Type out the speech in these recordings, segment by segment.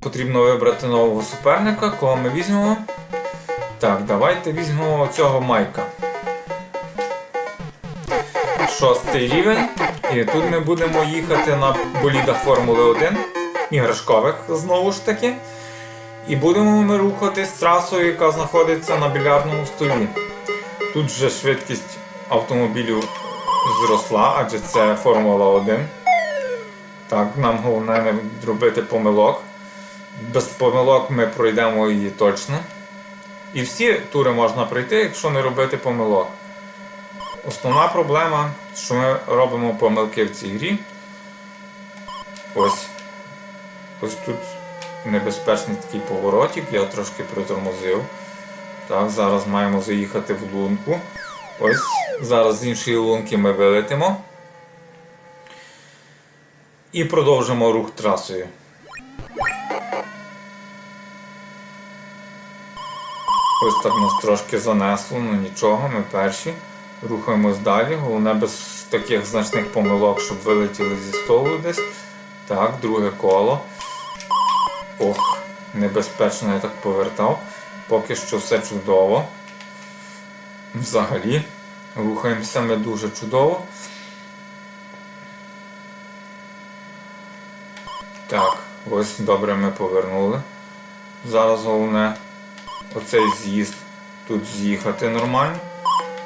потрібно вибрати нового суперника. Кого ми візьмемо? Так, давайте візьмемо цього Майка. Шостий рівень. І тут ми будемо їхати на болідах Формули 1, іграшкових знову ж таки. І будемо ми рухатись трасою, яка знаходиться на більярдному столі. Тут вже швидкість автомобілю зросла, адже це Формула 1. Так, нам головне не робити помилок. Без помилок ми пройдемо її точно. І всі тури можна пройти, якщо не робити помилок. Основна проблема, що ми робимо помилки в цій грі. Ось. Ось тут небезпечний такий поворотик, я трошки притормозив. Так, зараз маємо заїхати в лунку. Ось, зараз з іншої лунки ми вилетимо. І продовжимо рух трасою. Ось так нас трошки занесло, ну нічого, ми перші. Рухаємось далі. Головне без таких значних помилок, щоб вилетіли зі столу десь. Так, друге коло. Ох, небезпечно я так повертав. Поки що все чудово. Взагалі, рухаємося ми дуже чудово. Так, ось добре ми повернули. Зараз головне оцей з'їзд тут з'їхати нормально.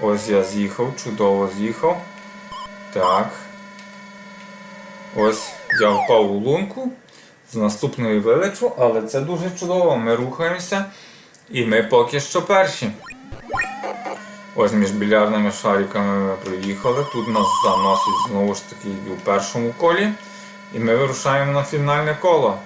Ось я з'їхав, чудово з'їхав. Так. Ось я впав у лунку. З наступної вилечу, але це дуже чудово. Ми рухаємося. І ми поки що перші. Ось між більярдними шариками ми проїхали. Тут нас заносить знову ж таки у першому колі. І ми вирушаємо на фінальне коло.